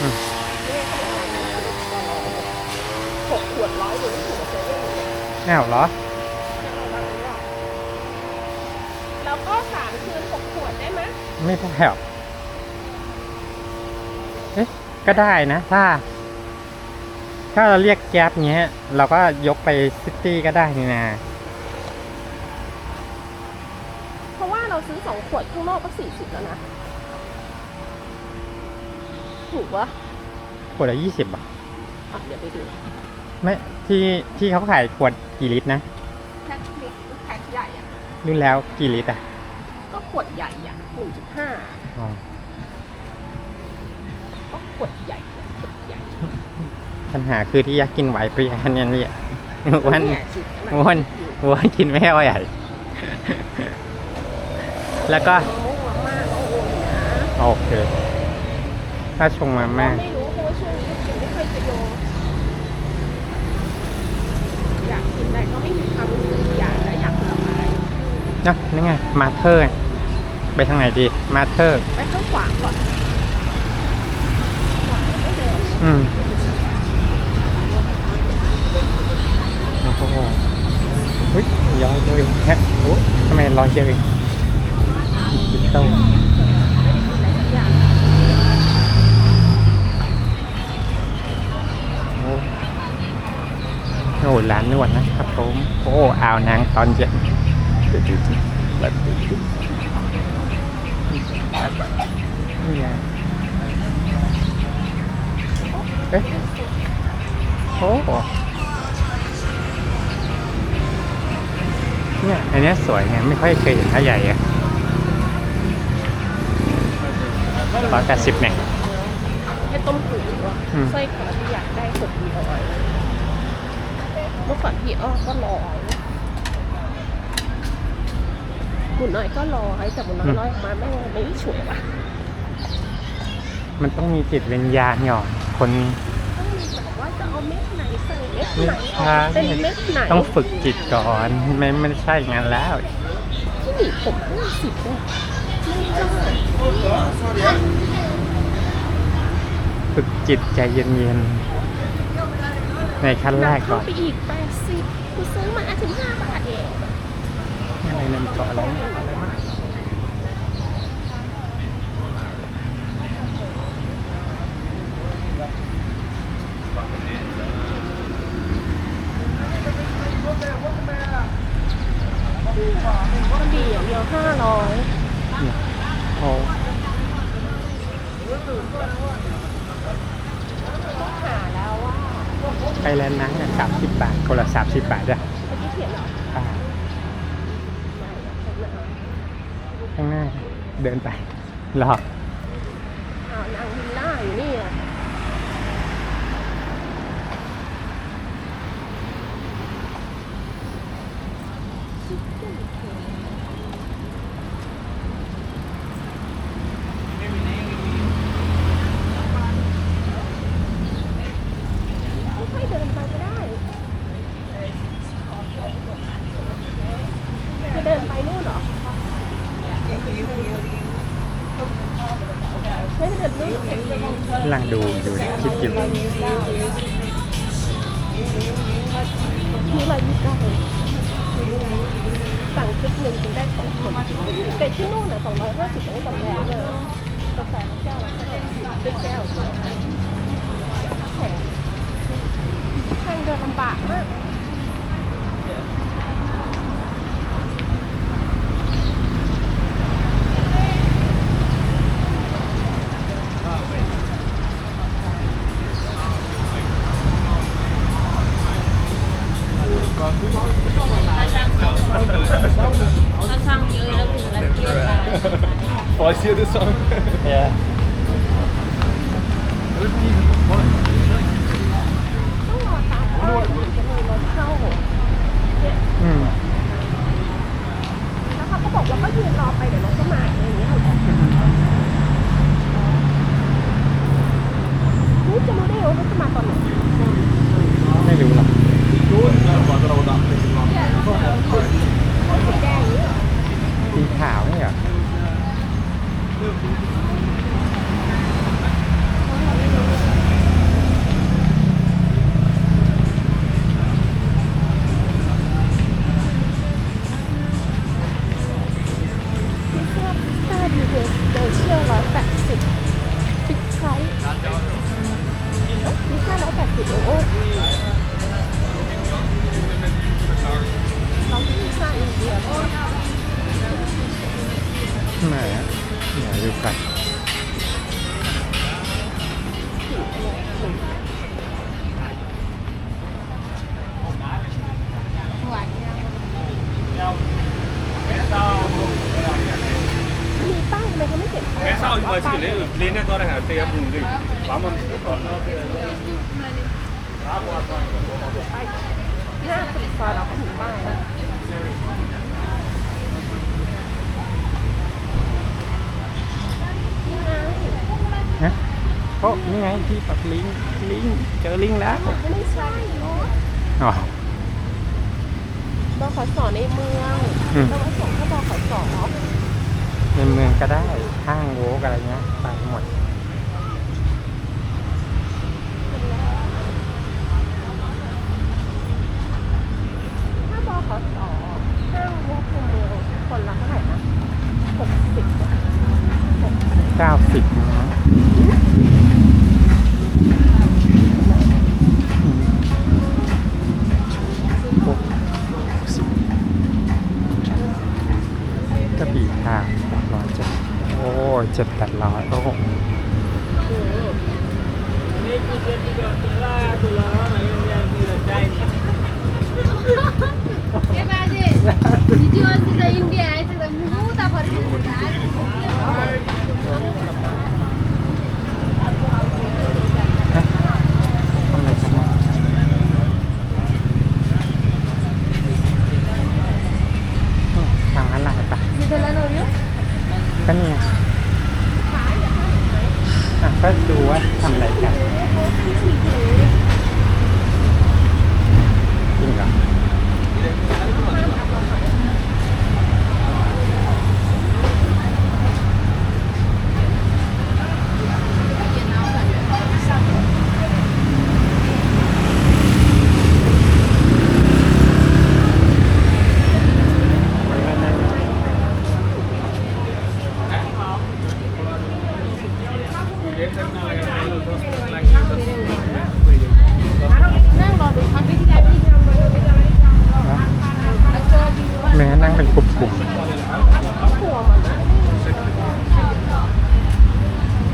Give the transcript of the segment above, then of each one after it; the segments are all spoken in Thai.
อืมหกขวดร้อยหรือไม่ถูกเซเว่นเลยอ้าวเหรอ แล้วก็สามคืนหกขวดได้ไหมไม่ได้หรอกเอ๊ะก็ได้นะ ถ้า ถ้าเราเรียกแก๊ปเงี้ย เราก็ยกไปซิตี้ก็ได้นี่นะเพราะว่าเราซื้อสองขวดข้างนอกก็สี่สิบแล้วนะ ถูกปะขวดละยี่สิบอะอะเดี๋ยวไปดูไม่ที่ที่เขาขายขวดกี่ลิตรนะแพ็คเล็กแพ็คใหญ่อะรุ่นแล้วกี่ลิตรอะก็ขวดใหญ่อะหนึ่งจุดห้าอ๋อก็ขวดใหญ่อะขวดใหญ่ปัญหาคือที่อยากกินไหวเปรี้ยเนี่ยเนี่ยอ้วนเยสิขนาดอ้วนอ้วนกินไม่ไหวแล้วก็ โอ้โหมากโอ้โหนะ โอเค ถ้าชงมาม่าไม่รู้เพราะว่าช่วงนี้กินไม่ค่อยจะโยอยากกินแต่ก็ไม่มีความรู้สึกอยากและอยากผลไม้เนาะนี่ไง มาเธอร์ไงไปทางไหนดี มาเธอร์ไปข้างขวาก่อนไม่เดินอืมโอ้โหเฮ้ยยอยเลยแฮะโอ้ทำไมรอยเยอะเองดิจิตอล อะไรสักอย่าง โอ้ โหร้านนวดนะครับผมโอ้อ่าวนางตอนเย็นนี่ไงเอ๊ะโอ้เนี่ยอันเนี้ยสวยไงไม่ค่อยเคยเห็นท่าใหญ่อะร้อยแปดสิบเนี่ยแค่ต้มตุ๋นว่ะอืมไส้กรอกที่อยากได้หกร้อย เมื่อก่อนพี่อ้อก็ร้อยหมุนน้อยก็ร้อยแต่หมุนน้อยร้อยออกมาแม่งไม่ฉวยว่ะมันต้องมีจิตวิญญาณหยอดคนต้องมีแบบว่าจะเอาเม็ดไหนใส่เม็ดไม่ไหนใช่เป็นเม็ดไหนต้องฝึกจิตก่อนไม่ไม่ใช่งานแล้วที่หนีผมห้าสิบเลยไม่ได้ฝึกจิตใจเย็นๆ ในขั้นแรกก่อนไปอีกแปดสิบกูซื้อมาสิบห้าบาทเองอะไรนั่นเกาะอะไร ก็ดีอย่างเดียวห้าร้อย โอ้ ต้องหาแล้วว่า ไปแล้วนะสามสิบบาทคนละ สามสิบบาทจ้ะเมื่อกี้เขียนเหรออ่าไม่ข้างหน้า เดินไป รออ้ este är hungrig. Vamos. หน้าสุดซอยเราก็ถึงป้ายแล้วนี่ไงนะโอ้นี่ไงที่ปักลิงลิงเจอลิงแล้วไม่ใช่เนาะอ๋อบขสในเมืองอืม ต้องมาส่งถ้าบขส ในเมืองก็ได้ ห้างโวกอะไรเงี้ยไปหมด ก็เนี่ยอะก็ดูว่าทำอะไรกันจริงเหรอแม้นั่งเป็นกลุ่มๆ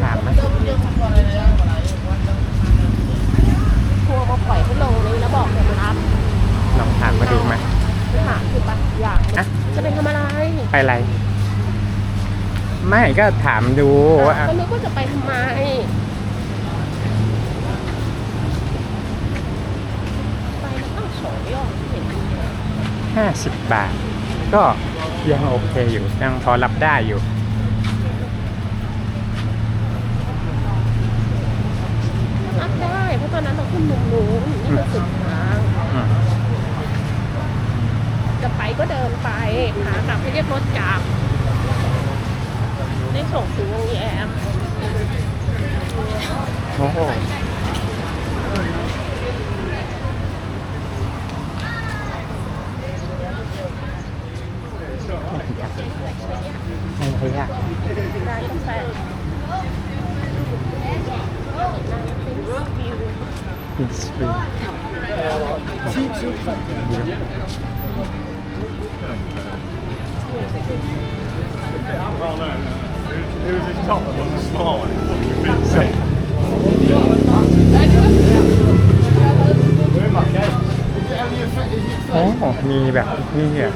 ถามไหม ทัวร์มาปล่อยให้ลงนี้แล้วบอกเดี๋ยวมารับ ลองถามมาดูไหม ไปถามคือปะอยาก อะ จะเป็นทำอะไร ไปอะไร ไม่ก็ถามดูว่าก็นึกว่าจะไปทำไมไปแล้วตั้งสองยอดเห็นห้าสิบบาท ก็ยังโอเคอยู่ยังพอรับได้อยู่ รับได้เพราะตอนนั้นเราขึ้นมุมนู้นนี่มันสุดทาง อืม จะไป ก็เดินไปหากลับให้เรียกรถกลับได้ส่งถึงโรงแรมโอ้ มีแบบนี่อะ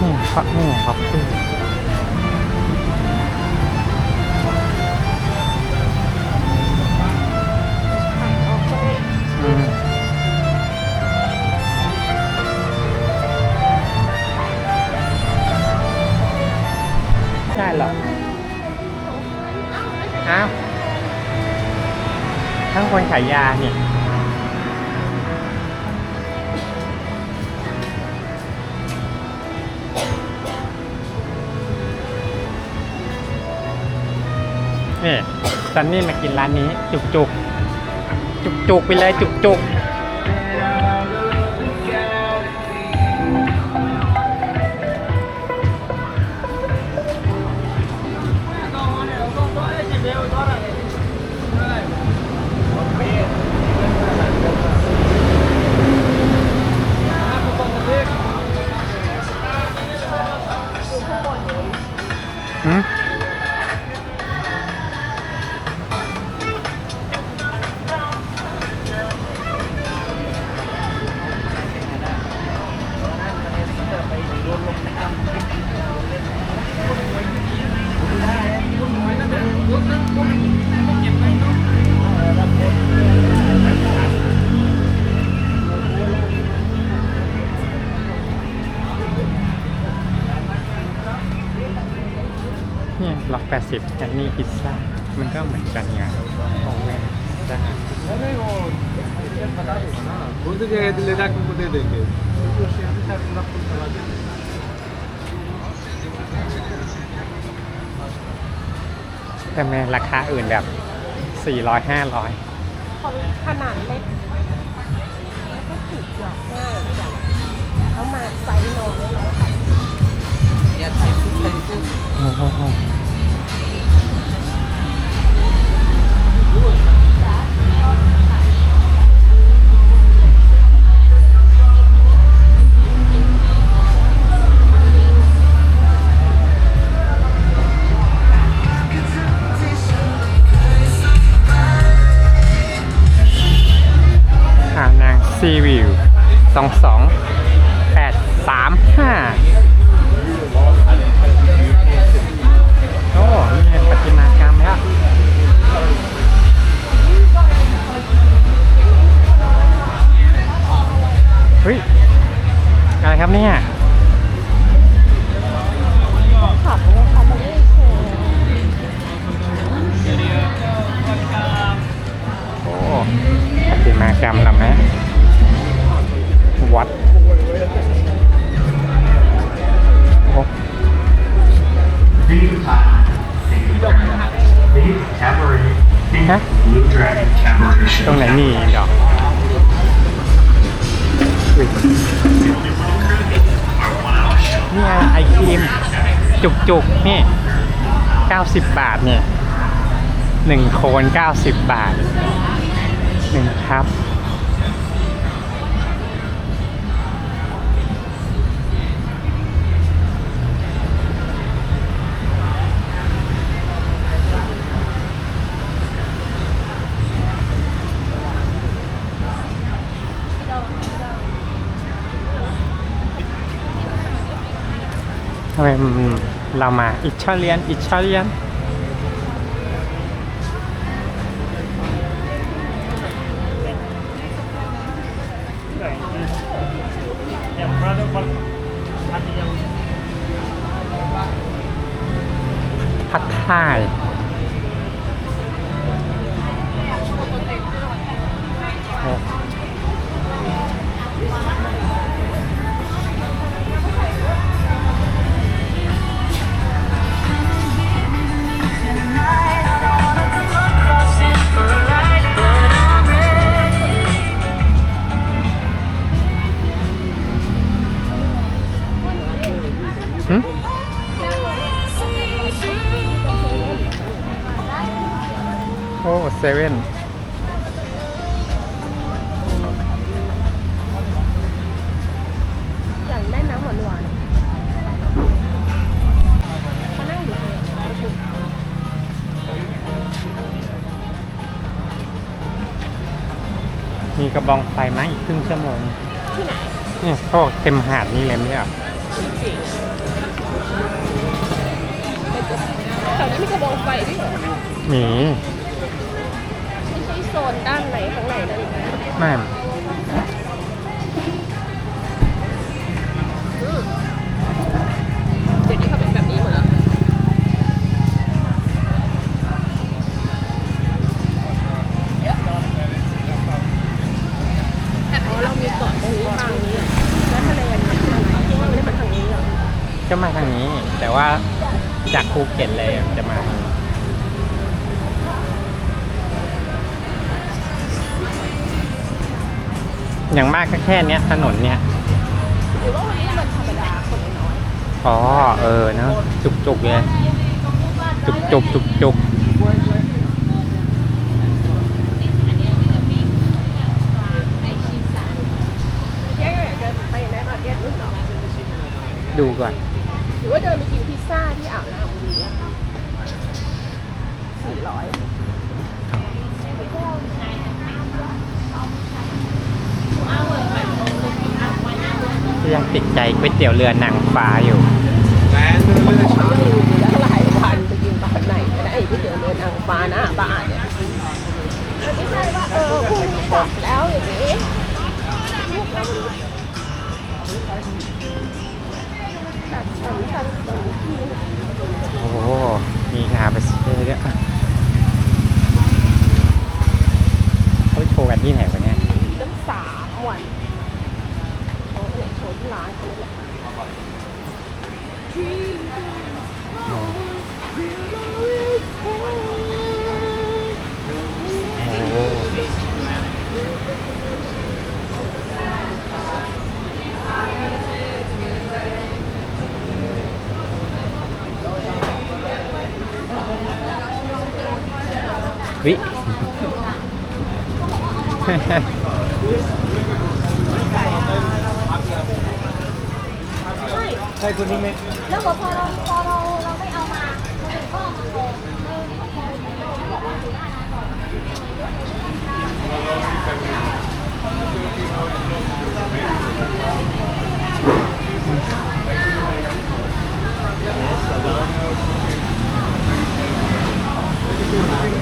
นี่พักนี่ครับพี่อืายยาเนี่ย นี่ซันนี่มากินร้านนี้ จุกจุกจุกจุกไปเลยจุกจุก ล็อกแปดสิบแอนนี่พิซซ่า มันก็เหมือนกันไงโอ้แม่จ้าแต่แม่ราคาอื่นแบบสี่ร้อยห้าร้อยนขนาดเล็กแล้วก็ถูกหยอกง่ายจังเขามาไซส์น้อยแล้วค่ะ สองสองแปดสามห้าโอ้นี่ปฏิมากรรมแล้วเฮ้ยอะไรครับเนี่ย ฮะตรงไหนมีดอกนี่ไงไอครีม จุกๆ นี่ 90 บาทเนี่ยหนึ่งโคน90 บาทหนึ่งครับ เรามาอิตาเลียน อิตาเลียน กระบองไฟไหมอีกครึ่งชั่วโมงที่ไหนเนี่ยเขาบอกเต็มหาดนี่เลยไม่ใช่เหรอแถวนี้มีกระบองไฟด้วยเหรอหมีไม่ใช่โซนด้านไหนข้างในนั่นเองไม่ ก็มาทางนี้ แต่ว่าจากภูเก็ตเลยจะมาทางนี้อย่างมากก็แค่เนี้ยถนนเนี้ยหรือว่าวันนี้มันธรรมดาคนน้อยอ๋อเออเนอะจุกจุกๆเลยจุกจุกจุกจุกแยกอยากจะไปแนะนำแยกรุ่นเหรอดูก่อนหรือ ว่าเดินไปกินพิซซ่าที่อ่าวน้ำดีอะสี่ร้อยยังติดใจก๋วยเตี๋ยวเรือหนังฟ้าอยู่ยังอยู่แล้วหลายวันไปกินตอนไหนก็ได้ที่เดี๋ยวเดินนางฟ้าหน้าบ้านเนี่ยมันไม่ใช่ว่าเออคุณบอกแล้วอย่างนี้ โอ้โห มีงาไปสิเนี่ยเขาไปโชว์กันที่ไหนวะเนี่ยตั้งสามวันโอ้โหโชว์ที่ร้านเขาเลยแหละ วิแล้วพอเราพอเราเราไม่เอามาคนอื่นก็เอามาโกงเอ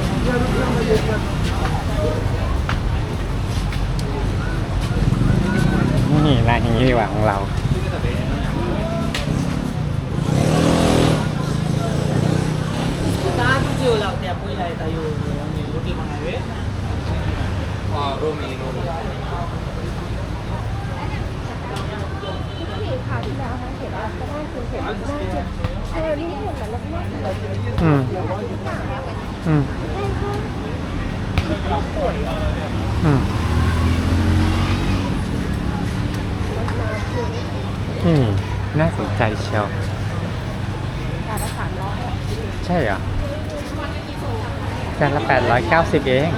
อ เขาบอกว่าถือหน้าก่อน นี่ร้านนี้ดีกว่าของเรา ที่คราวที่แล้วนะเห็นอะไรก็ได้คื อืมอืมอืมน่าสนใจเชียวการละสามร้อยใช่เหรอจานละแปดร้อยเก้าสิบเอง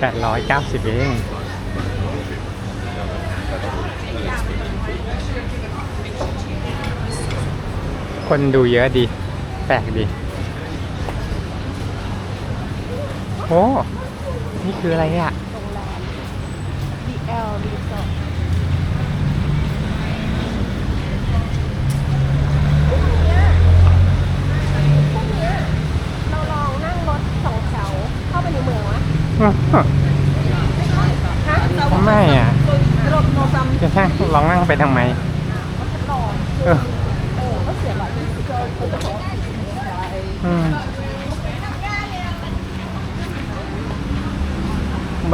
แปดร้อยเก้าสิบเองคนดูเยอะดี แปลกดีโอ้นี่คืออะไรอะโรงแรม BL Resort พวกเนี้ยพวกเนี้ยเราลองนั่งรถสองแถวเข้าไปในเมืองวะฮะไม่อะรถโนซัมจะใช่ลองนั่งไปทำไมทดลองเออเออก็เสียร้อยยี่สิบเขาจะบอกว่าใช่ อืม วั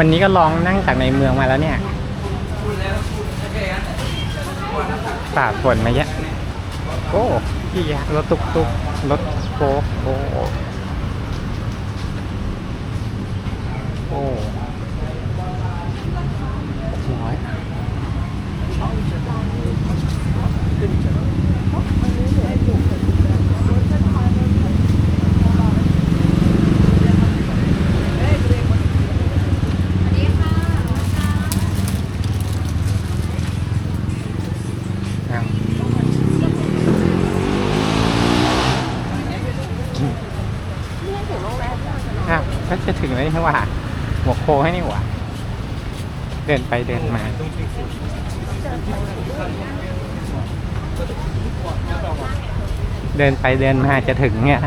นนี้ก็ลองนั่งจากในเมืองมาแล้วเนี่ยฝ่าฝนมาเยอะโอ้พี่ยะรถตุกตุกรถโฟกโอ้โอ้ร้อยอ้าว เนี่ยถึงโรงแรมแล้วจะนอน อ้าวก็จะถึงแล้ว นี่หว่าหัวโค้งให้นี่หว่าเดินไปเดินมาเดินไปเดินมาจะถึงเนี่ย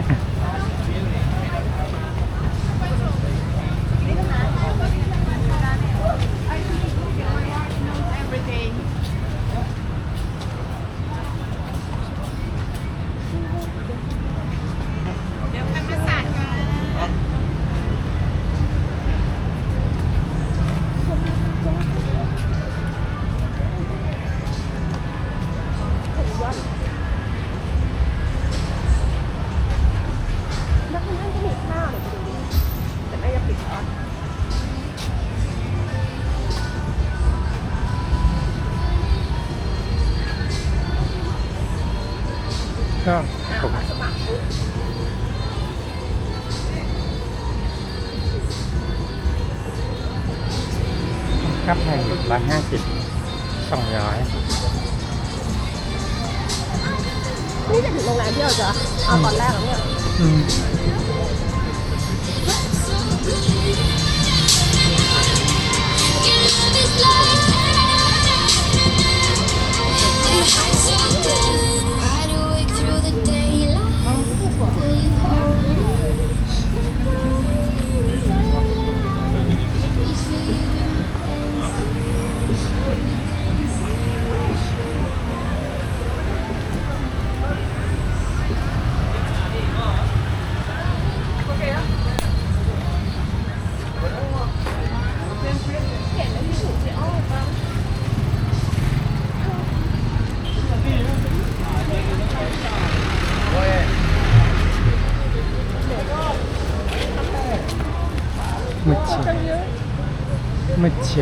สองร้อยนี่จะถึงโรงแรม มืดเฉี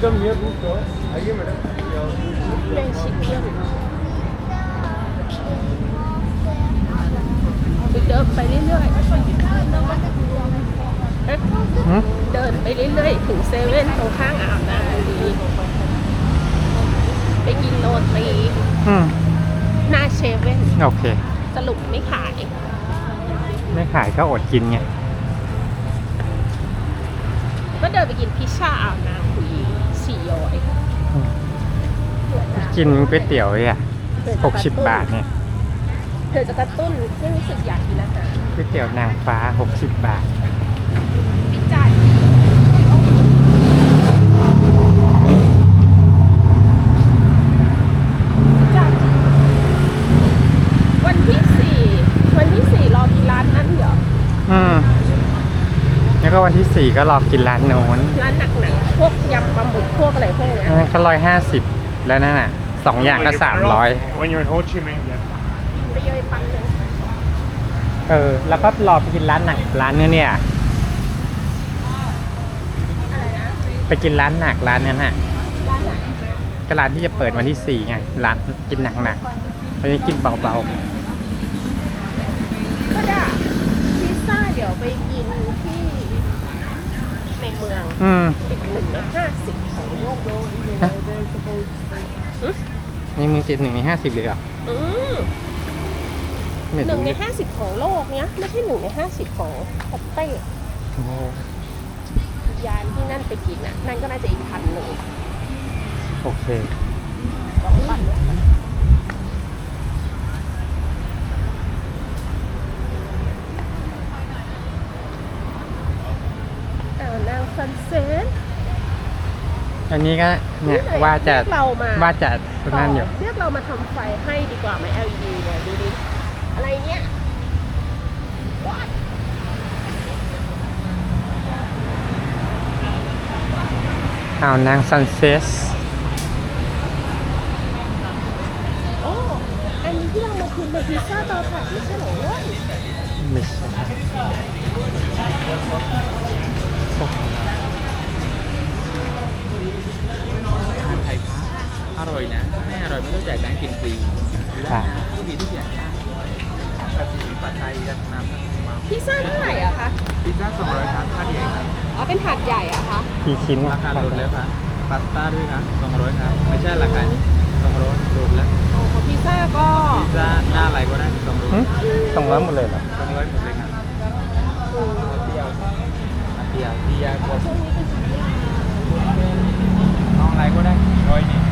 welcome here. Good sir. आइए मैडम เล่นชิคเก้นเดินไปเรื่อยๆ หืม เดินไปเรื่อยๆ ถึงเซเว่นตรงข้างอ่าวนาดีไปกินโรตี อืม หน้าเชเว่น โอเค สรุปไม่ขาย ไม่ขายก็อดกินไง ก็เดินไปกินพิซซ่าอ่าวนา คุยสี่ย้อยกินก๋วยเตี๋ยวเลยอะหกสิบบาทเนี่ยเธอจะกระตุ้นให้รู้สึกอยากกินอาหารก๋วยเตี๋ยวนางฟ้าหกสิบบาทพิจารวันที่สี่วันที่สี่รอกินร้านนั้นเหรออืมแล้วก็วันที่สี่ก็รอกินร้านโน้นร้านหนักๆพว กยำปลาหมึกพวกอะไรพวกเนี้ยอันนั้นก็ร้อยห้าสิบแล้วนั่นน่ะสองอย่างก็สามร้อย When you're in Ho Chi Minh, yeah. ไปเยยปังเลยเออ แล้วก็รอไปกินร้านหนักร้านเนี้ยเนี่ย อะไรนะไปกินร้านหนักร้านนั้นน่ะร้านไหนก็ร้านที่จะเปิดวันที่สี่ไงร้านกินหนักหนักๆวันนี้กินเบาก็ได้พิซซ่าเดี๋ยวไปกินที่ในเมื องๆอืมอีกหนึ่งในห้าสิบของโลกฮะนี่มึงกินหนึ่งในห้าสิบเลยเหรออืมไม่หนึ่รู้งในห้าสิบของโลกเนี้ย ไม่ใช่หนึ่งในห้าสิบของปอเต้โอ้โหยานที่นั่นไปกินอะ นั่นก็น่าจะอีกพันหนึ่งโอเคสองพันเนี่ย อ่าวนางซันเซ็ตอันนี้ก็เนี่ยนี่เลยว่าจะเรียกเรามาว่าจะนั่นอยู่เรียกเรามาทำไฟให้ดีกว่าไหม LED เนี่ยดูดิอะไรเนี่ย What? อ่าวนางซันเซ็ตโอ้อันนี้ที่เรามากินเป็นพิซซ่าเตาถ่านไม่ใช่เหรอเว้ยไม่ใช่ อาหารไทยพักอร่อยนะไม่อร่อยไม่ต้องจ่ายแบงค์กินฟรีค่ะทุกทีทุกอย่างได้กะทิผัดไทยรัดน้ำทั้งมาพิซซ่าเท่าไหร่อะคะพิซซ่าสองร้อยครับค่าใหญ่ครับอ๋อเป็นถาดใหญ่อะคะกี่ชิ้นราคาลดแล้วครับพาสต้าด้วยครับสองร้อยครับไม่ใช่ราคาสองร้อยลดแล้วอ๋อพิซซ่าก็พิซซ่าหน้าอะไรก็ได้สองร้อยสองร้อยหมดเลยเหรอสองร้อยหมดเลยครับ เดียร์เบียร์กดช่วงนี้เป็องาน้องอะไรก็ได้ร้อยนี่